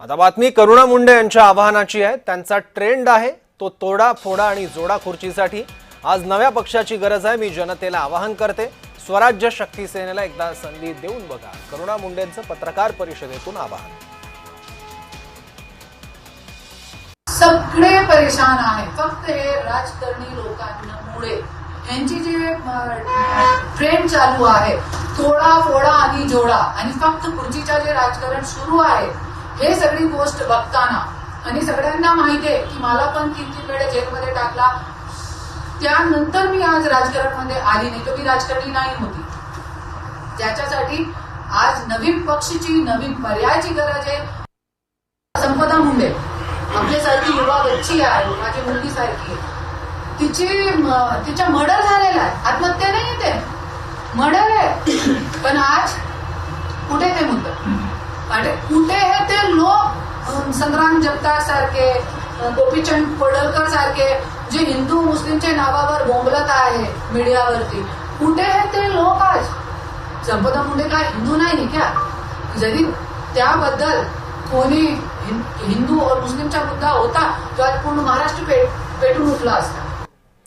आता बातमी करुणा मुंडे यांच्या आवाहनाची आहे. त्यांचा ट्रेंड आहे तो तोडा फोडा आणि जोडा खुर्चीसाठी आज नव्या पक्षाची गरज आहे मी जनतेला आवाहन करते. स्वराज्य शक्ती सेनेला एकदा संधी देऊन बघा. करुणा मुंडेंचं पत्रकार परिषदेतून आवाहन. सगळे परेशान आहेत. फक्त हे राजकारणी लोकांमुळे. यांची जी ट्रेंड चालू आहे तोडा फोडा आणि जोडा. आणि फक्त खुर्चीच्या जे राजकारण सुरू आहे हे सगळी गोष्ट बघताना आणि सगळ्यांना माहिती आहे की मला पण तीन तीन वेळे जेलमध्ये टाकला. त्यानंतर मी आज राजकारणामध्ये आली नाही. तर मी राजकारणी नाही होती. त्याच्यासाठी आज नवीन पक्षची नवीन पर्यायाची गरज आहे. संपदा मुंडे आपल्यासारखी युवा बच्ची आहे माझी मुलगी सारखी आहे. तिची तिच्या मर्डर झालेला आहे. आत्महत्या नाही ते मर्डर आहे पण आज कुठे ते मुद्दा आणि कुठे हे ते लोक अं, संग्राम सारखे गोपीचंद पडळकर सारखे जे हिंदू मुस्लिमच्या नावावर बोंबलत आहे मीडियावरती कुठे हे ते लोक आज? संपदा मुंडे काय हिंदू नाही क्या? जरी त्याबद्दल कोणी हिंदू और मुस्लिमचा मुद्दा होता तो आज पूर्ण महाराष्ट्र पेटून उठला असता.